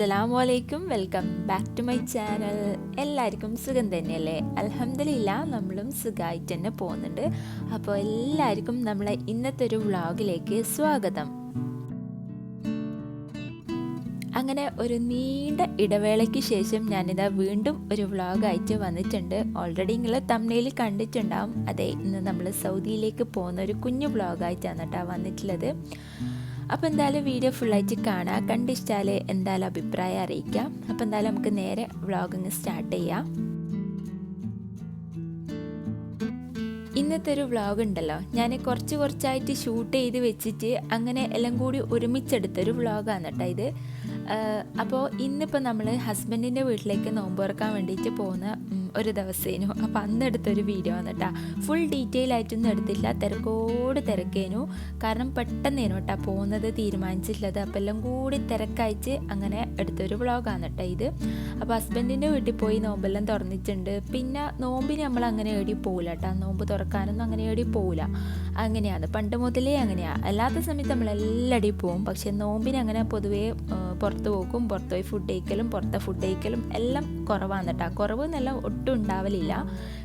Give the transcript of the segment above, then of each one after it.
അസ്സലാമു അലൈക്കും. Welcome back to my channel എല്ലാവർക്കും സുഖം തന്നെയല്ലേ? അലഹമില്ല നമ്മളും സുഖമായിട്ട് തന്നെ പോകുന്നുണ്ട്. അപ്പോൾ എല്ലാവർക്കും നമ്മളെ ഇന്നത്തെ ഒരു വ്ളോഗിലേക്ക് സ്വാഗതം. അങ്ങനെ ഒരു നീണ്ട ഇടവേളയ്ക്ക് ശേഷം ഞാനിതാ വീണ്ടും ഒരു വ്ളോഗായിട്ട് വന്നിട്ടുണ്ട്. ഓൾറെഡി നിങ്ങൾ തമിഴിൽ കണ്ടിട്ടുണ്ടാവും. അതെ ഇന്ന് നമ്മൾ സൗദിയിലേക്ക് പോകുന്ന ഒരു കുഞ്ഞു വ്ളോഗായിട്ടാണ് കേട്ടോ വന്നിട്ടുള്ളത്. അപ്പോൾ എന്തായാലും വീഡിയോ ഫുള്ളായിട്ട് കാണാം. കണ്ടിഷ്ടാൽ എന്തായാലും അഭിപ്രായം അറിയിക്കാം. അപ്പോൾ എന്തായാലും നമുക്ക് നേരെ വ്ളോഗിങ് സ്റ്റാർട്ട് ചെയ്യാം. ഇന്നത്തെ ഒരു വ്ളോഗ് ഉണ്ടല്ലോ. ഞാൻ കുറച്ച് കുറച്ചായിട്ട് ഷൂട്ട് ചെയ്ത് വെച്ചിട്ട് അങ്ങനെ എല്ലാം കൂടി ഒരുമിച്ചെടുത്തൊരു വ്ളോഗാണ് കേട്ടോ ഇത്. അപ്പോൾ ഇന്നിപ്പോൾ നമ്മൾ ഹസ്ബൻഡിന്റെ വീട്ടിലേക്ക് നോമ്പ് തുറക്കാൻ വേണ്ടിയിട്ട് പോകുന്ന ഒരു ദിവസേനു. അപ്പോൾ അന്ന് എടുത്തൊരു വീഡിയോ കേട്ടോ ഫുൾ ഡീറ്റെയിൽ ആയിട്ടൊന്നും എടുത്തില്ല. തിരക്കോട് തിരക്കേനു. കാരണം പെട്ടെന്നേനു കേട്ടോ പോകുന്നത് തീരുമാനിച്ചിട്ടുള്ളത്. അപ്പോൾ എല്ലാം കൂടി തിരക്കയച്ച് അങ്ങനെ എടുത്തൊരു വ്ളോഗാണ് കേട്ടോ ഇത്. അപ്പോൾ ഹസ്ബൻഡിന്റെ വീട്ടിൽ പോയി നോമ്പെല്ലാം തുറന്നിട്ടുണ്ട്. പിന്നെ നോമ്പിന് നമ്മൾ അങ്ങനെ ഏടി പോകില്ല കേട്ടോ നോമ്പ് തുറക്കാനൊന്നും അങ്ങനെ ഏടി പോകില്ല അങ്ങനെയാണ്. പണ്ട് മുതലേ അങ്ങനെയാണ് അല്ലാത്ത സമയത്ത് നമ്മൾ എല്ലാടിയും പോവും. പക്ഷേ നോമ്പിന് അങ്ങനെ പൊതുവേ പുറത്ത് പോക്കും പുറത്ത് പോയി ഫുഡ് കഴിക്കലും പുറത്തെ ഫുഡ് കഴിക്കലും എല്ലാം കുറവാണ് കേട്ടോ കുറവ് എന്നെല്ലാം ഒട്ടും ഉണ്ടാവലില്ല.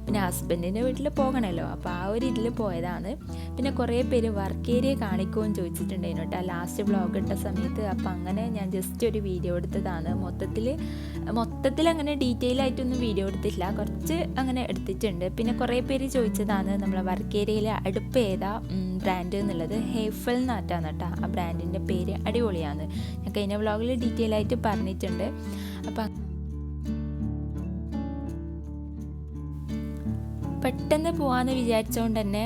പിന്നെ ഹസ്ബൻഡിന്റെ വീട്ടിൽ പോകണമല്ലോ അപ്പോൾ ആ ഒരു ഇതിൽ പോയതാണ്. പിന്നെ കുറേ പേര് വർക്ക് ഏരിയ കാണിക്കുമെന്ന് ചോദിച്ചിട്ടുണ്ടായിരുന്നു കേട്ടോ. ലാസ്റ്റ് വ്ളോഗ് ഇട്ട സമയത്ത്. അപ്പോൾ അങ്ങനെ ഞാൻ ജസ്റ്റ് ഒരു വീഡിയോ എടുത്തതാണ്. മൊത്തത്തിൽ മൊത്തത്തിൽ അങ്ങനെ ഡീറ്റെയിൽ ആയിട്ടൊന്നും വീഡിയോ എടുത്തില്ല കുറച്ച് അങ്ങനെ എടുത്തിട്ടുണ്ട്. പിന്നെ കുറേ പേര് ചോദിച്ചതാണ് നമ്മളെ വർക്ക് ഏരിയയിലെ അടുപ്പ് ഏതാ ബ്രാൻഡ് എന്നുള്ളത്. ഹേഫൽ നാറ്റാണ് കേട്ടോ. ആ ബ്രാൻഡിന്റെ പേര് അടിപൊളിയാണ്. ഞാൻ കഴിഞ്ഞ വ്ളോഗിൽ ഡീറ്റെയിൽ ആയിട്ട് പറഞ്ഞിട്ടുണ്ട്. അപ്പം പെട്ടെന്ന് പോകാമെന്ന് വിചാരിച്ചുകൊണ്ട് തന്നെ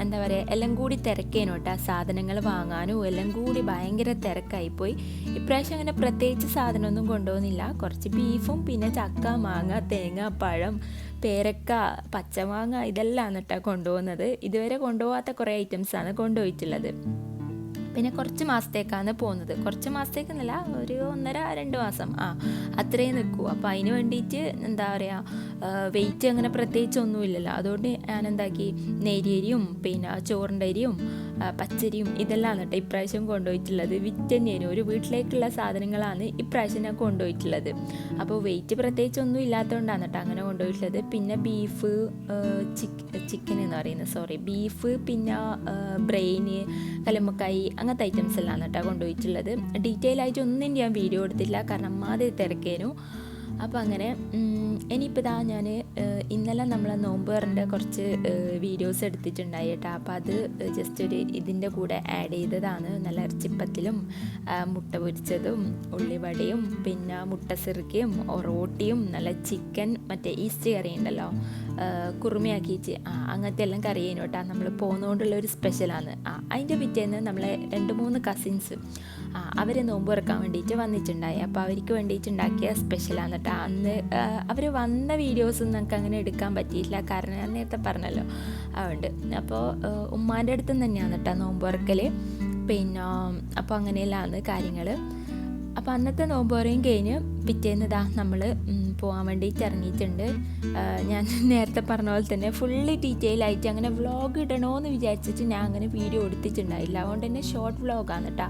എന്താ പറയുക എല്ലാം കൂടി തിരക്കേനു കേട്ടോ സാധനങ്ങൾ വാങ്ങാനും എല്ലാം കൂടി ഭയങ്കര തിരക്കായിപ്പോയി. ഇപ്രാവശ്യം അങ്ങനെ പ്രത്യേകിച്ച് സാധനമൊന്നും കൊണ്ടുപോകുന്നില്ല. കുറച്ച് ബീഫും പിന്നെ ചക്ക മാങ്ങ തേങ്ങ പഴം പേരക്ക പച്ചമാങ്ങ ഇതെല്ലാം കേട്ടോ കൊണ്ടുപോകുന്നത്. ഇതുവരെ കൊണ്ടുപോകാത്ത കുറേ ഐറ്റംസാണ് കൊണ്ടുപോയിട്ടുള്ളത്. പിന്നെ കുറച്ച് മാസത്തേക്കാണ് പോകുന്നത്. കുറച്ച് മാസത്തേക്കെന്നല്ല ഒരു ഒന്നര രണ്ട് മാസം. ആ അത്രയും നിൽക്കൂ. അപ്പോൾ അതിന് വേണ്ടിയിട്ട് എന്താ പറയുക വെയിറ്റ് അങ്ങനെ പ്രത്യേകിച്ച് ഒന്നുമില്ലല്ലോ. അതുകൊണ്ട് ഞാൻ എന്താക്കി നെരിയരിയും പിന്നെ ചോറിന്റെ അരിയും പച്ചരിയും ഇതെല്ലാം കേട്ടോ ഇപ്രാവശ്യം കൊണ്ടുപോയിട്ടുള്ളത്. വിറ്റന്നേനും ഒരു വീട്ടിലേക്കുള്ള സാധനങ്ങളാണ് ഇപ്രാവശ്യം ഞാൻ കൊണ്ടുപോയിട്ടുള്ളത്. അപ്പോൾ വെയിറ്റ് പ്രത്യേകിച്ച് ഒന്നും ഇല്ലാത്തതുകൊണ്ടാണ് കേട്ടോ അങ്ങനെ കൊണ്ടുപോയിട്ടുള്ളത്. പിന്നെ ബീഫ് ചിക്കൻ എന്ന് പറയുന്നത് സോറി ബീഫ് പിന്നെ ബ്രെയിന് കലമ്മക്കായി അങ്ങനത്തെ ഐറ്റംസ് എല്ലാം കേട്ടോ കൊണ്ടുപോയിട്ടുള്ളത്. ഡീറ്റെയിൽ ആയിട്ട് ഒന്നും ഞാൻ വീഡിയോ എടുത്തില്ല. കാരണം അമ്മാതിരി തിരക്കേനു. അപ്പോൾ അങ്ങനെ ഇനിയിപ്പോൾ ഇതാ ഞാൻ ഇന്നലെ നമ്മൾ നോമ്പേറിന്റെ കുറച്ച് വീഡിയോസ് എടുത്തിട്ടുണ്ടായി കേട്ടോ അപ്പോൾ അത് ജസ്റ്റ് ഒരു ഇതിന്റെ കൂടെ ആഡ് ചെയ്തതാണ്. നല്ല ഇറച്ചിപ്പത്തിലും മുട്ട പൊരിച്ചതും ഉള്ളിവടയും പിന്നെ മുട്ട സിറുക്കിയും റോട്ടിയും നല്ല ചിക്കൻ മറ്റേ ഈസ്റ്റ് കറി ഉണ്ടല്ലോ കുറുമയാക്കിയിട്ട് ആ അങ്ങനത്തെ എല്ലാം കറി ചെയ്യുന്നു നമ്മൾ പോകുന്നതുകൊണ്ടുള്ള ഒരു സ്പെഷ്യലാണ് ആ അതിന്റെ പിറ്റേന്ന് നമ്മളെ രണ്ട് മൂന്ന് കസിൻസ് അവർ നോമ്പ് തുറക്കാൻ വേണ്ടിയിട്ട് വന്നിട്ടുണ്ടായി. അപ്പോൾ അവർക്ക് വേണ്ടിയിട്ട് ഉണ്ടാക്കിയ സ്പെഷ്യലാണ് കേട്ടോ അന്ന് അവർ വന്ന വീഡിയോസ് നമുക്ക് അങ്ങനെ എടുക്കാൻ പറ്റിയില്ല കാരണം ഞാൻ നേരത്തെ പറഞ്ഞല്ലോ. അതുകൊണ്ട്. അപ്പോൾ ഉമ്മാന്റെ അടുത്ത് തന്നെയാണ് കേട്ടോ നോമ്പ് തുറക്കൽ പിന്നെ അപ്പോൾ അങ്ങനെയെല്ലാമാണ് കാര്യങ്ങൾ അപ്പോൾ അന്നത്തെ നോമ്പോറയും കഴിഞ്ഞ് പിറ്റേന്ന് ഇതാ നമ്മൾ പോകാൻ വേണ്ടിയിട്ട് ഇറങ്ങിയിട്ടുണ്ട്. ഞാൻ നേരത്തെ പറഞ്ഞ പോലെ തന്നെ ഫുള്ള് ഡീറ്റെയിൽ ആയിട്ട് അങ്ങനെ വ്ളോഗ് ഇടണമെന്ന് വിചാരിച്ചിട്ട് ഞാൻ അങ്ങനെ വീഡിയോ എടുത്തിട്ടുണ്ടായില്ല. അതുകൊണ്ട് തന്നെ ഷോർട്ട് വ്ളോഗാണ് കേട്ടോ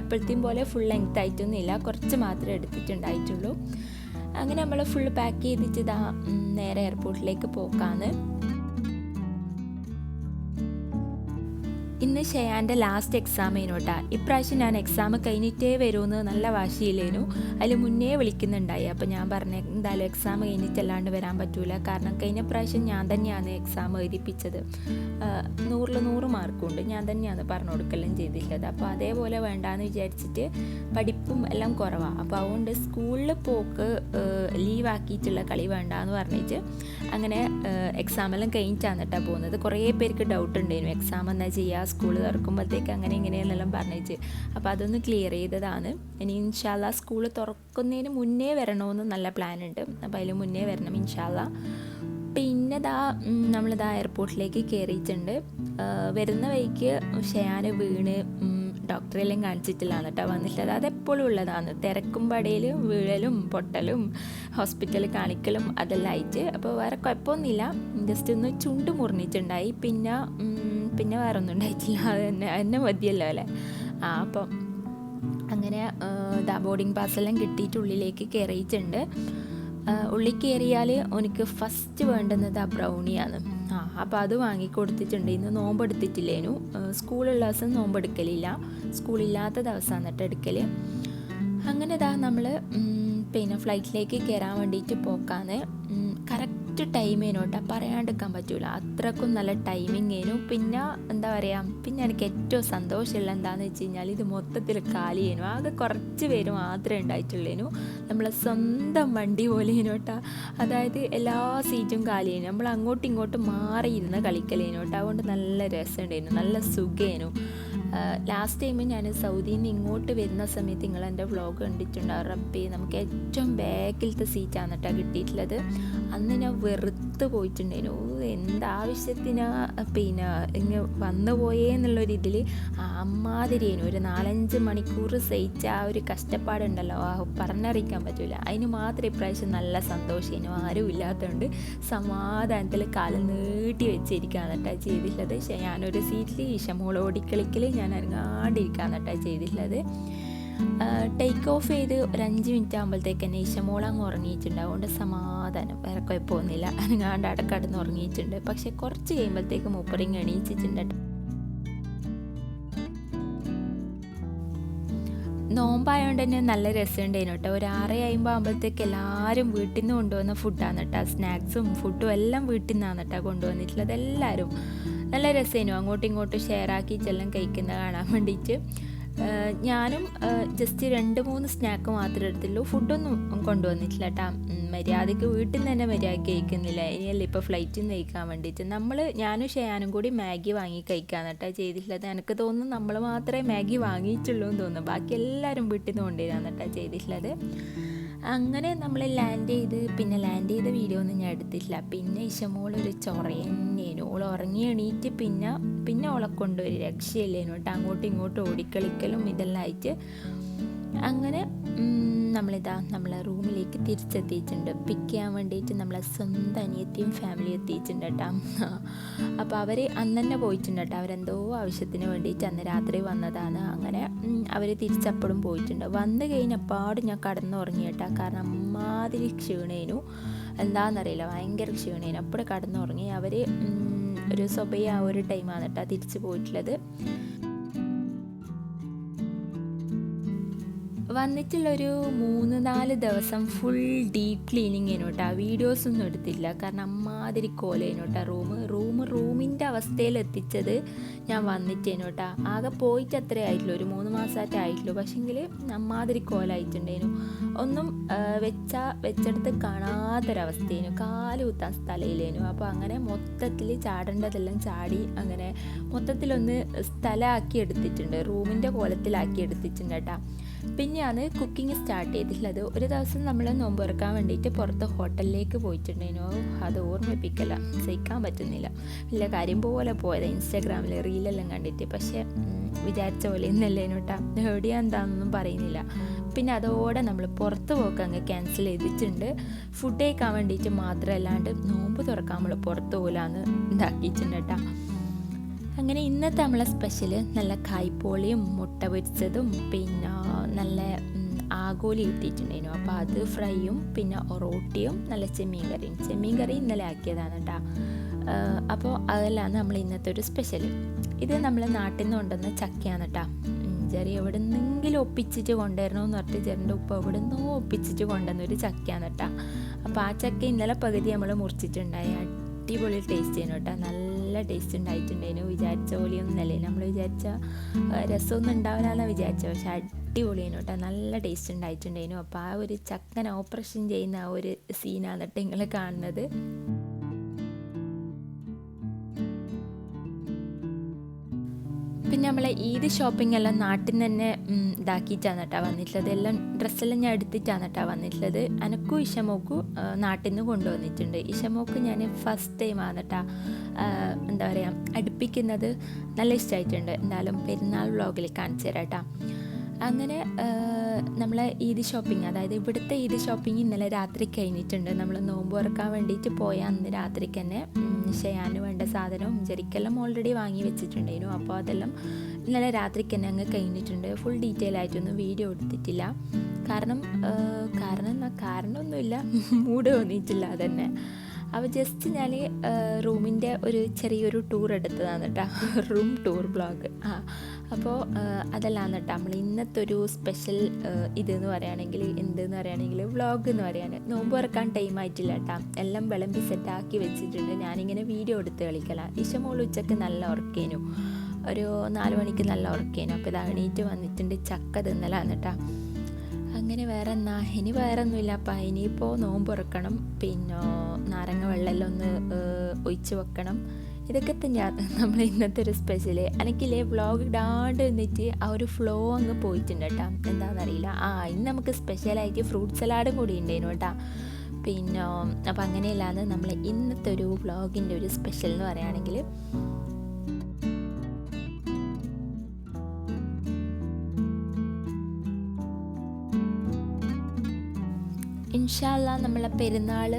എപ്പോഴത്തെയും പോലെ ഫുൾ ലെങ്ത് ആയിട്ടൊന്നും ഇല്ല. കുറച്ച് മാത്രമേ എടുത്തിട്ടുണ്ടായിട്ടുള്ളൂ. അങ്ങനെ നമ്മൾ ഫുൾ പാക്ക് ചെയ്തിട്ട് ഇതാ നേരെ എയർപോർട്ടിലേക്ക് പോക്കാന്ന് ഇന്ന് ഷെയാന്റെ ലാസ്റ്റ് എക്സാം ആയിനോട്ടാ. ഇപ്രാവശ്യം ഞാൻ എക്സാം കഴിഞ്ഞിട്ടേ വരുമെന്ന് നല്ല വാശിയില്ലേനു. അതിൽ മുന്നേ വിളിക്കുന്നുണ്ടായി. അപ്പോൾ ഞാൻ പറഞ്ഞ എന്തായാലും എക്സാം കഴിഞ്ഞിട്ടല്ലാണ്ട് വരാൻ പറ്റൂല. കാരണം കഴിഞ്ഞ പ്രാവശ്യം ഞാൻ തന്നെയാണ് എക്സാം എഴുതിപ്പിച്ചത്. നൂറിൽ നൂറ് മാർക്കുണ്ട്. ഞാൻ തന്നെയാണ് പറഞ്ഞു കൊടുക്കലും ചെയ്തിട്ടുള്ളത്. അപ്പോൾ അതേപോലെ വേണ്ടാന്ന് വിചാരിച്ചിട്ട് പഠിപ്പും എല്ലാം കുറവാണ് അപ്പോൾ അതുകൊണ്ട് സ്കൂളിൽ പോക്ക് ലീവ് ആക്കിയിട്ടുള്ള കളി വേണ്ടാന്ന് പറഞ്ഞിട്ട് അങ്ങനെ എക്സാമെല്ലാം കഴിഞ്ഞിട്ടാണ് കേട്ടോ പോകുന്നത്. കുറേ പേർക്ക് ഡൗട്ട് ഉണ്ടായിരുന്നു. എക്സാം എന്നാ ചെയ്യുക സ്കൂൾ തുറക്കുമ്പോഴത്തേക്ക് അങ്ങനെ ഇങ്ങനെയെന്നെല്ലാം പറഞ്ഞേച്ച്. അപ്പോൾ അതൊന്ന് ക്ലിയർ ചെയ്തതാണ്. ഇനി ഇൻഷാല്ല സ്കൂൾ തുറക്കുന്നതിന് മുന്നേ വരണമെന്ന് നല്ല പ്ലാൻ ഉണ്ട് അപ്പോൾ അതിൽ മുന്നേ വരണം ഇൻഷാല്ല പിന്നെ ദാ നമ്മളിതാ എയർപോർട്ടിലേക്ക് കയറിയിട്ടുണ്ട് വരുന്ന വഴിക്ക് ഷയാന് വീണ് ഡോക്ടറെല്ലാം കാണിച്ചിട്ടില്ലാണ് കേട്ടോ വന്നിട്ടത് അതെപ്പോഴും ഉള്ളതാണ്. തിരക്കും പടയിലും വീഴലും പൊട്ടലും ഹോസ്പിറ്റലിൽ കാണിക്കലും അതെല്ലാം ആയിട്ട്. അപ്പോൾ വേറെ കുഴപ്പമൊന്നുമില്ല. ജസ്റ്റ് ഒന്ന് ചുണ്ട് മുറിഞ്ഞിട്ടുണ്ടായി. പിന്നെ പിന്നെ വേറെ ഒന്നും ഉണ്ടായിട്ടില്ല. അത് തന്നെ എന്നെ മതിയല്ലോ അല്ലേ? ആ അപ്പം അങ്ങനെ ഇതാ ബോർഡിംഗ് പാസ്സെല്ലാം കിട്ടിയിട്ട് ഉള്ളിലേക്ക് കയറിയിട്ടുണ്ട് ഉള്ളിൽ കയറിയാൽ എനിക്ക് ഫസ്റ്റ് വേണ്ടുന്നത് ആ ബ്രൗണിയാണ് ആ അപ്പോൾ അത് വാങ്ങിക്കൊടുത്തിട്ടുണ്ട്. ഇന്ന് നോമ്പെടുത്തിട്ടില്ലേനു. സ്കൂളുള്ള ദിവസം നോമ്പെടുക്കലില്ല. സ്കൂളില്ലാത്ത ദിവസമാണ് കേട്ടോ എടുക്കൽ അങ്ങനെ ഇതാ നമ്മൾ പിന്നെ ഫ്ലൈറ്റിലേക്ക് കയറാൻ വേണ്ടിയിട്ട് പോക്കാന്ന് കറക്റ്റ് ടൈമേനോട്ടാ പറയാണ്ടിരിക്കാൻ പറ്റൂല. അത്രക്കും നല്ല ടൈമിങ് ഏനു പിന്നെ എന്താ പറയുക പിന്നെ എനിക്ക് ഏറ്റവും സന്തോഷമുള്ള എന്താണെന്ന് വെച്ച് കഴിഞ്ഞാൽ ഇത് മൊത്തത്തിൽ കാലിയേനു ആകെ കുറച്ച് പേര് മാത്രമേ ഉണ്ടായിട്ടുള്ളേനു. നമ്മളെ സ്വന്തം വണ്ടി പോലെ കേട്ടോ അതായത് എല്ലാ സീറ്റും കാലിയേനു നമ്മൾ അങ്ങോട്ടും ഇങ്ങോട്ടും മാറിയിരുന്ന് കളിക്കലേനോട്ടോ. അതുകൊണ്ട് നല്ല രസമുണ്ടായിരുന്നു. നല്ല സുഖേനു. ലാസ്റ്റ് ടൈം ഞാൻ സൗദിയിൽ നിന്ന് ഇങ്ങോട്ട് വരുന്ന സമയത്ത് നിങ്ങൾ എന്റെ വ്ളോഗ് കണ്ടിട്ടുണ്ടാവും റബ്ബേ നമുക്ക് ഏറ്റവും ബാക്കിലത്തെ സീറ്റാണ് കേട്ടോ കിട്ടിയിട്ടുള്ളത്. അന്ന് ഞാൻ വെറുത്ത് പോയിട്ടുണ്ടായിരുന്നു. എന്താവശ്യത്തിനാ പിന്നെ ഇങ്ങ് വന്നു പോയേ എന്നുള്ളൊരിതിൽ അമ്മാതിരിയേനു. ഒരു നാലഞ്ച് മണിക്കൂർ സഹിച്ച ആ ഒരു കഷ്ടപ്പാടുണ്ടല്ലോ. ആ പറഞ്ഞറിയിക്കാൻ പറ്റില്ല അതിന് മാത്രം ഇപ്രാവശ്യം നല്ല സന്തോഷേനു. ആരും ഇല്ലാത്തതുകൊണ്ട് സമാധാനത്തിൽ കാലം നീട്ടി വെച്ചിരിക്കുകയാണ് കേട്ടോ ചെയ്തിട്ടുള്ളത്. ഞാനൊരു സീറ്റിൽ ഇഷമോൾ ഓടിക്കളിക്കൽ ഞാൻ അനങ്ങാണ്ടിരിക്കുകയാണ് കേട്ടോ ചെയ്തിട്ടുള്ളത്. ടേക്ക് ഓഫ് ചെയ്ത് ഒരു അഞ്ച് മിനിറ്റ് ആകുമ്പോഴത്തേക്ക് തന്നെ ഇഷമോൾ അങ്ങ് ഉറങ്ങിയിട്ടുണ്ട്. അതുകൊണ്ട് സമാധാനം. വേറെ കുഴപ്പമൊന്നുമില്ല. അനങ്ങാണ്ട് അടക്കടന്ന് ഉറങ്ങിയിട്ടുണ്ട്. പക്ഷെ കുറച്ച് കഴിയുമ്പോഴത്തേക്ക് മൂപ്പറിങ് എണീച്ചിട്ടുണ്ട് നോമ്പായതുകൊണ്ട് തന്നെ നല്ല രസമുണ്ടായിരുന്നു കേട്ടോ. ഒരു ആറ് കഴിയുമ്പോൾ ആകുമ്പോഴത്തേക്ക് എല്ലാവരും വീട്ടിൽ നിന്ന് കൊണ്ടുവന്ന ഫുഡാണ് കേട്ടോ. സ്നാക്സും ഫുഡും എല്ലാം വീട്ടിൽ നിന്നാണ് കേട്ടോ കൊണ്ടുവന്നിട്ടുള്ളത്. എല്ലാവരും നല്ല രസമായിരുന്നു. അങ്ങോട്ടും ഇങ്ങോട്ടും ഷെയർ ആക്കി കഴിക്കുന്നത് കഴിക്കുന്ന കാണാൻ വേണ്ടിയിട്ട്. ഞാനും ജസ്റ്റ് രണ്ട് മൂന്ന് സ്നാക്ക് മാത്രമേ എടുത്തുള്ളൂ. ഫുഡൊന്നും കൊണ്ടുവന്നിട്ടില്ല കേട്ടാ മര്യാദയ്ക്ക് വീട്ടിൽ നിന്ന് തന്നെ മര്യാദയ്ക്ക് കഴിക്കുന്നില്ല. ഇനിയല്ല ഇപ്പോൾ ഫ്ലൈറ്റിൽ നിന്ന് കഴിക്കാൻ വേണ്ടിയിട്ട് നമ്മൾ ഞാനും ഷെയാനും കൂടി മാഗി വാങ്ങി കഴിക്കാൻ കേട്ടോ ചെയ്തിട്ടുള്ളത്. എനിക്ക് തോന്നുന്നു നമ്മൾ മാത്രമേ മാഗി വാങ്ങിയിട്ടുള്ളൂ എന്ന് തോന്നുന്നു. ബാക്കി എല്ലാവരും വീട്ടിൽ നിന്ന് കൊണ്ടുവരാന്ന് ചെയ്തിട്ടുള്ളത്. അങ്ങനെ നമ്മൾ ലാൻഡ് ചെയ്ത് പിന്നെ ലാൻഡ് ചെയ്ത വീഡിയോ ഒന്നും ഞാൻ എടുത്തിട്ടില്ല. പിന്നെ ഇഷമോളൊരു ചൊറയന്നേനു ഓൾ ഉറങ്ങി എണീറ്റ് പിന്നെ പിന്നെ ഓളെ കൊണ്ടൊരു രക്ഷയില്ലേനു. കേട്ടോ. അങ്ങോട്ടും ഇങ്ങോട്ടും ഓടിക്കളിക്കലും ഇതെല്ലാം ആയിട്ട്. അങ്ങനെ നമ്മളിതാ നമ്മളെ റൂമിലേക്ക് തിരിച്ചെത്തിയിട്ടുണ്ട്. പിക്ക് ചെയ്യാൻ വേണ്ടിയിട്ട് നമ്മളെ സ്വന്തം അനിയത്തിയും ഫാമിലി എത്തിയിട്ടുണ്ട് കേട്ടോ അപ്പോൾ അവർ അന്ന് തന്നെ പോയിട്ടുണ്ട് കേട്ടോ അവരെന്തോ ആവശ്യത്തിന് വേണ്ടിയിട്ട് അന്ന് രാത്രി വന്നതാണ്. അങ്ങനെ അവർ തിരിച്ചപ്പോഴും പോയിട്ടുണ്ട്. വന്ന് കഴിഞ്ഞപ്പാട് ഞാൻ കടന്നുറങ്ങി കേട്ടോ കാരണം അമ്മാതിരി ക്ഷീണേനു. എന്താണെന്നറിയില്ല ഭയങ്കര ക്ഷീണേനു. അപ്പോഴും കടന്നുറങ്ങി. അവർ ഒരു സ്വഭയ ആ ഒരു ടൈമാണ് കേട്ടോ തിരിച്ചു പോയിട്ടുള്ളത്. വന്നിട്ടുള്ളൊരു മൂന്ന് നാല് ദിവസം ഫുൾ ഡീപ്പ് ക്ലീനിങ് കേട്ടോ വീഡിയോസ് ഒന്നും എടുത്തില്ല. കാരണം അമ്മാതിരി കോലേനു കേട്ടോ റൂം റൂം റൂമിന്റെ അവസ്ഥയിൽ എത്തിച്ചത് ഞാൻ വന്നിട്ട് കേട്ടോ ആകെ പോയിട്ട് അത്രേ ആയിട്ടുള്ളൂ. ഒരു മൂന്ന് മാസമായിട്ട് ആയിട്ടുള്ളൂ. പക്ഷേങ്കിൽ അമ്മാതിരി കോലായിട്ടുണ്ടേനു. ഒന്നും വെച്ച വെച്ചെടുത്ത് കാണാത്തൊരവസ്ഥയേനു കാൽ കുത്താൻ സ്ഥലയിലേനു അപ്പോൾ അങ്ങനെ മൊത്തത്തിൽ ചാടേണ്ടതെല്ലാം ചാടി അങ്ങനെ മൊത്തത്തിലൊന്ന് സ്ഥലമാക്കി എടുത്തിട്ടുണ്ട് റൂമിന്റെ കോലത്തിലാക്കി എടുത്തിട്ടുണ്ട് കേട്ടോ പിന്നെയാണ് കുക്കിംഗ് സ്റ്റാർട്ട് ചെയ്തിട്ടുള്ളത്. ഒരു ദിവസം നമ്മൾ നോമ്പ് തുറക്കാൻ വേണ്ടിയിട്ട് പുറത്ത് ഹോട്ടലിലേക്ക് പോയിട്ടുണ്ടായിരുന്നു അത് ഓർമ്മിപ്പിക്കല. സഹിക്കാൻ പറ്റുന്നില്ല. ഇല്ല കാര്യം പോലെ പോയത് ഇൻസ്റ്റാഗ്രാമിൽ റീലെല്ലാം കണ്ടിട്ട്. പക്ഷേ വിചാരിച്ച പോലെ ഇന്നല്ലേനു കേട്ടാ എവിടെയാ എന്താണെന്നൊന്നും പറയുന്നില്ല. പിന്നെ അതോടെ നമ്മൾ പുറത്ത് പോക്ക് അങ്ങ് ക്യാൻസൽ ചെയ്തിട്ടുണ്ട്. ഫുഡ് കഴിക്കാൻ വേണ്ടിയിട്ട് മാത്രമല്ലാണ്ട് നോമ്പ് തുറക്കാൻ നമ്മൾ പുറത്ത് പോലാന്ന് ഇതാക്കിയിട്ടുണ്ട് കേട്ടോ അങ്ങനെ ഇന്നത്തെ നമ്മളെ സ്പെഷ്യൽ നല്ല കായ്പോളിയും മുട്ട പൊരിച്ചതും പിന്നെ നല്ല ആഗോലി കിട്ടിയിട്ടുണ്ടായിരുന്നു. അപ്പോൾ അത് ഫ്രൈയും പിന്നെ റോട്ടിയും നല്ല ചെമ്മീൻ കറിയും ചെമ്മീൻ കറി ഇന്നലെ ആക്കിയതാണ് കേട്ടോ അപ്പോൾ അതെല്ലാം നമ്മൾ ഇന്നത്തെ ഒരു സ്പെഷ്യൽ ഇത് നമ്മൾ നാട്ടിൽ നിന്ന് കൊണ്ടുവന്ന ചക്കയാണ് കേട്ടോ ചെറി എവിടെ നിന്നെങ്കിലും ഒപ്പിച്ചിട്ട് കൊണ്ടുവരണമെന്ന് പറഞ്ഞിട്ട് ചെറിന്റെ ഉപ്പ് എവിടെ നിന്നോ ഒപ്പിച്ചിട്ട് കൊണ്ടുവന്നൊരു ചക്കയാണ് കേട്ടോ അപ്പോൾ ആ ചക്ക ഇന്നലെ പകുതി നമ്മൾ മുറിച്ചിട്ടുണ്ടായി. അടിപൊളി ടേസ്റ്റ് ചെയ്യണം കേട്ടോ നല്ല ടേസ്റ്റ് ഉണ്ടായിട്ടുണ്ടായിരുന്നു വിചാരിച്ച പോലെയൊന്നും അല്ലേ. നമ്മൾ വിചാരിച്ച രസമൊന്നും ഉണ്ടാവില്ല വിചാരിച്ച. പക്ഷെ അടിപൊളിയാണ് കേട്ടോ. നല്ല ടേസ്റ്റ് ഉണ്ടായിട്ടുണ്ടായിരുന്നു അപ്പോൾ ആ ഒരു ചക്കൻ ഓപ്പറേഷൻ ചെയ്യുന്ന ആ ഒരു സീനാണ് കേട്ടോ നിങ്ങൾ കാണുന്നത്. പിന്നെ നമ്മളെ ഈദ് ഷോപ്പിംഗ് എല്ലാം നാട്ടിൽ നിന്ന് തന്നെ ഇതാക്കിയിട്ടാണ് കേട്ടോ വന്നിട്ടുള്ളത്. എല്ലാം ഡ്രസ്സെല്ലാം ഞാൻ എടുത്തിട്ടാണ് കേട്ടോ വന്നിട്ടുള്ളത്. എനക്കും ഇഷമോക്കും നാട്ടിൽ നിന്ന് കൊണ്ടുവന്നിട്ടുണ്ട്. ഇഷമോക്ക് ഞാൻ ഫസ്റ്റ് ടൈമാണ് കേട്ടോ എന്താ പറയുക അടുപ്പിക്കുന്നത്. നല്ല ഇഷ്ടമായിട്ടുണ്ട്. എന്തായാലും പെരുന്നാൾ വ്ളോഗിൽ കാണിച്ചു തരാം കേട്ടോ. അങ്ങനെ നമ്മളെ ഈദ് ഷോപ്പിംഗ് അതായത് ഇവിടുത്തെ ഈദ് ഷോപ്പിംഗ് ഇന്നലെ രാത്രി കഴിഞ്ഞിട്ടുണ്ട്. നമ്മൾ നോമ്പ് തുറക്കാൻ വേണ്ടിയിട്ട് പോയ അന്ന് രാത്രിക്ക് തന്നെ ഷെയാന് വേണ്ട സാധനവും ജരിക്കെല്ലാം ഓൾറെഡി വാങ്ങി വെച്ചിട്ടുണ്ടായിരുന്നു. അപ്പോൾ അതെല്ലാം ഇന്നലെ രാത്രിക്ക് തന്നെ അങ്ങ് കഴിഞ്ഞിട്ടുണ്ട്. ഫുൾ ഡീറ്റെയിൽ ആയിട്ടൊന്നും വീഡിയോ എടുത്തിട്ടില്ല. കാരണം കാരണം എന്നാ കാരണമൊന്നുമില്ല. മൂഡ് തോന്നിയിട്ടില്ല അതന്നെ. അപ്പോൾ ജസ്റ്റ് ഞാൻ റൂമിന്റെ ഒരു ചെറിയൊരു ടൂർ എടുത്തതാണ് കേട്ടോ റൂം ടൂർ ബ്ലോഗ് ആ. അപ്പോൾ അതെല്ലാം കേട്ടോ. നമ്മൾ ഇന്നത്തെ ഒരു സ്പെഷ്യൽ ഇതെന്ന് പറയുകയാണെങ്കിൽ എന്തെന്ന് പറയുകയാണെങ്കിൽ വ്ളോഗ് എന്ന് പറയാൻ നോമ്പ് ഇറക്കാൻ ടൈം ആയിട്ടില്ല കേട്ടോ. എല്ലാം വിളമ്പി സെറ്റാക്കി വെച്ചിട്ടുണ്ട്. ഞാനിങ്ങനെ വീഡിയോ എടുത്ത് കളിക്കല. ഇഷമോൾ ഉച്ചയ്ക്ക് നല്ല ഉറക്കേനു. ഒരു നാല് മണിക്ക് നല്ല ഉറക്കേനു. അപ്പോൾ ഇത് എണീറ്റ് വന്നിട്ടുണ്ട്. ചക്ക തിന്നലാണ് കേട്ടോ. അങ്ങനെ വേറെ എന്നാ ഇനി വേറെ ഒന്നുമില്ല അപ്പം ഇനിയിപ്പോൾ നോമ്പ് തുറക്കണം. പിന്നെ നാരങ്ങ വെള്ളമെല്ലാം ഒന്ന് ഒഴിച്ച് വെക്കണം. ഇതൊക്കെ തന്നെയാണ് നമ്മൾ ഇന്നത്തെ ഒരു സ്പെഷ്യൽ എനിക്കില്ലേ വ്ളോഗ് ഇടാണ്ട് നിന്നിട്ട് ആ ഒരു ഫ്ലോ അങ്ങ് പോയിട്ടുണ്ട് കേട്ടോ. എന്താണെന്നറിയില്ല ആ ഇന്ന് നമുക്ക് സ്പെഷ്യലായിട്ട് ഫ്രൂട്ട് സലാഡും കൂടി ഉണ്ടായിരുന്നു കേട്ടോ. പിന്നെ അപ്പം അങ്ങനെയല്ലാന്ന് നമ്മൾ ഇന്നത്തെ ഒരു വ്ളോഗിന്റെ ഒരു സ്പെഷ്യൽ എന്ന് പറയുകയാണെങ്കിൽ ഇൻഷാല്ല നമ്മളെ പെരുന്നാൾ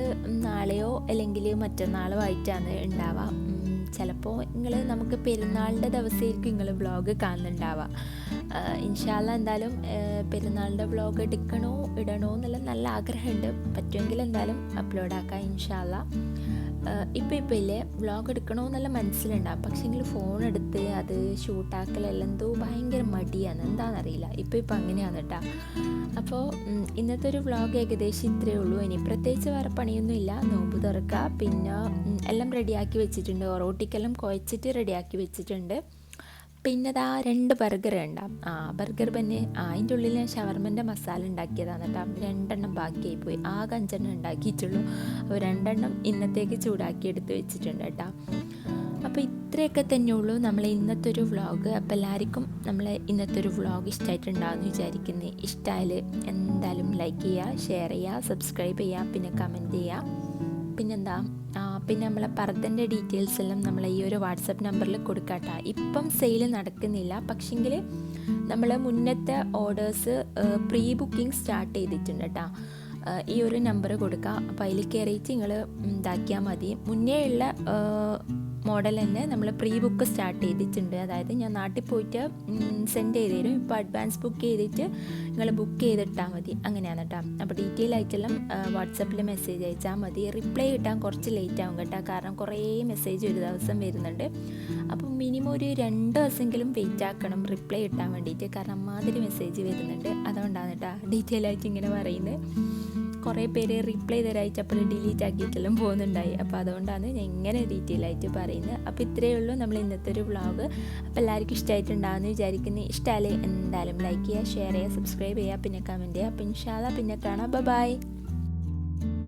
നാളെയോ അല്ലെങ്കിൽ മറ്റന്നാളോ ആയിട്ടാണ് ഉണ്ടാവുക. ചിലപ്പോൾ നിങ്ങൾ നമുക്ക് പെരുന്നാളിന്റെ ദിവസമായിരിക്കും നിങ്ങൾ വ്ളോഗ് കാണുന്നുണ്ടാവുക. ഇൻഷാല്ല എന്തായാലും പെരുന്നാളിന്റെ വ്ളോഗ് എടുക്കണോ ഇടണോ എന്നുള്ള നല്ല ആഗ്രഹമുണ്ട്. പറ്റുമെങ്കിൽ എന്തായാലും അപ്ലോഡ് ആക്കാം ഇൻഷാല്ല. ഇപ്പോൾ ഇപ്പോൾ ഇല്ലേ വ്ളോഗ് എടുക്കണോ എന്നുള്ള മനസ്സിലുണ്ടാവും പക്ഷേ എങ്കിൽ ഫോൺ എടുത്ത് അത് ഷൂട്ടാക്കലെല്ലാം എന്തോ ഭയങ്കര മടിയാണ്. എന്താണെന്നറിയില്ല ഇപ്പോൾ ഇപ്പോൾ അങ്ങനെയാണ് കേട്ടോ അപ്പോൾ ഇന്നത്തെ ഒരു വ്ളോഗ് ഏകദേശം ഇത്രയേ ഉള്ളൂ. ഇനി പ്രത്യേകിച്ച് വേറെ പണിയൊന്നും ഇല്ല. നോമ്പ് തുറക്കുക പിന്നെ എല്ലാം റെഡിയാക്കി വെച്ചിട്ടുണ്ട്. ഒറോട്ടിക്കെല്ലാം കുഴച്ചിട്ട് റെഡിയാക്കി വെച്ചിട്ടുണ്ട്. പിന്നെ അതാ രണ്ട് ബർഗർ ഉണ്ടാവും ആ ബർഗർ പിന്നെ അതിന്റെ ഉള്ളിൽ ഞാൻ ഷവർമന്റെ മസാല ഉണ്ടാക്കിയതാണ് കേട്ടോ. രണ്ടെണ്ണം ബാക്കിയായി പോയി. ആകെ അഞ്ചെണ്ണം ഉണ്ടാക്കിയിട്ടുള്ളൂ. അപ്പോൾ രണ്ടെണ്ണം ഇന്നത്തേക്ക് ചൂടാക്കി എടുത്ത് വെച്ചിട്ടുണ്ട് കേട്ടോ. അപ്പോൾ ഇത്രയൊക്കെ തന്നെയുള്ളൂ നമ്മൾ ഇന്നത്തെ ഒരു വ്ളോഗ്. അപ്പോൾ എല്ലാവർക്കും നമ്മൾ ഇന്നത്തെ ഒരു വ്ളോഗ് ഇഷ്ടമായിട്ടുണ്ടാകുമെന്ന് വിചാരിക്കുന്നത് ഇഷ്ടമായാൽ എന്തായാലും ലൈക്ക് ചെയ്യുക ഷെയർ ചെയ്യുക സബ്സ്ക്രൈബ് ചെയ്യുക പിന്നെ കമന്റ് ചെയ്യുക. പിന്നെന്താ? പിന്നെ നമ്മളെ പർദ്ദന്റെ ഡീറ്റെയിൽസ് എല്ലാം നമ്മൾ ഈ ഒരു വാട്സപ്പ് നമ്പറിൽ കൊടുക്കാട്ട. ഇപ്പം സെയിൽ നടക്കുന്നില്ല. പക്ഷെങ്കിൽ നമ്മൾ മുന്നത്തെ ഓർഡേഴ്സ് പ്രീ ബുക്കിംഗ് സ്റ്റാർട്ട് ചെയ്തിട്ടുണ്ട് കേട്ടോ ഈ ഒരു നമ്പർ കൊടുക്കുക അപ്പോൾ അതിൽ കയറിയിട്ട് നിങ്ങൾ ഇതാക്കിയാൽ മതി. മുന്നേ ഉള്ള മോഡൽ തന്നെ നമ്മൾ പ്രീ ബുക്ക് സ്റ്റാർട്ട് ചെയ്തിട്ടുണ്ട്. അതായത് ഞാൻ നാട്ടിൽ പോയിട്ട് സെൻഡ് ചെയ്ത് തരും ഇപ്പോൾ അഡ്വാൻസ് ബുക്ക് ചെയ്തിട്ട് നിങ്ങൾ ബുക്ക് ചെയ്തിട്ടാൽ മതി. അങ്ങനെയാണ് കേട്ടോ അപ്പോൾ ഡീറ്റെയിൽ ആയിട്ടെല്ലാം വാട്സപ്പിൽ മെസ്സേജ് അയച്ചാൽ മതി. റിപ്ലൈ കിട്ടാൻ കുറച്ച് ലേറ്റ് ആവും കേട്ടോ. കാരണം കുറേ മെസ്സേജ് ഒരു ദിവസം വരുന്നുണ്ട്. അപ്പോൾ മിനിമം ഒരു രണ്ട് ദിവസമെങ്കിലും വെയിറ്റ് ആക്കണം റിപ്ലൈ കിട്ടാൻ വേണ്ടിയിട്ട് കാരണം അമ്മാതിരി മെസ്സേജ് വരുന്നുണ്ട്. അതുകൊണ്ടാണ് കേട്ടോ ഡീറ്റെയിൽ ആയിട്ട് ഇങ്ങനെ പറയുന്നത്. കുറേ പേര് റിപ്ലൈ തരായിട്ട് അപ്പോൾ ഡിലീറ്റ് ആക്കിയിട്ടെല്ലാം പോകുന്നുണ്ടായി. അപ്പോൾ അതുകൊണ്ടാണ് ഞാൻ ഇങ്ങനെ ഡീറ്റെയിൽ ആയിട്ട് പറയുന്നത്. അപ്പോൾ ഇത്രയേ ഉള്ളൂ നമ്മൾ ഇന്നത്തെ ഒരു വ്ളോഗ് അപ്പോൾ എല്ലാവർക്കും ഇഷ്ടമായിട്ടുണ്ടാകുമെന്ന് വിചാരിക്കുന്നു. ഇഷ്ടമല്ലേ എന്തായാലും ലൈക്ക് ചെയ്യുക ഷെയർ ചെയ്യുക സബ്സ്ക്രൈബ് ചെയ്യുക പിന്നെ കമന്റ് ചെയ്യുക. അപ്പോൾ ഇൻഷാല്ല പിന്നെ കാണാം. ബൈ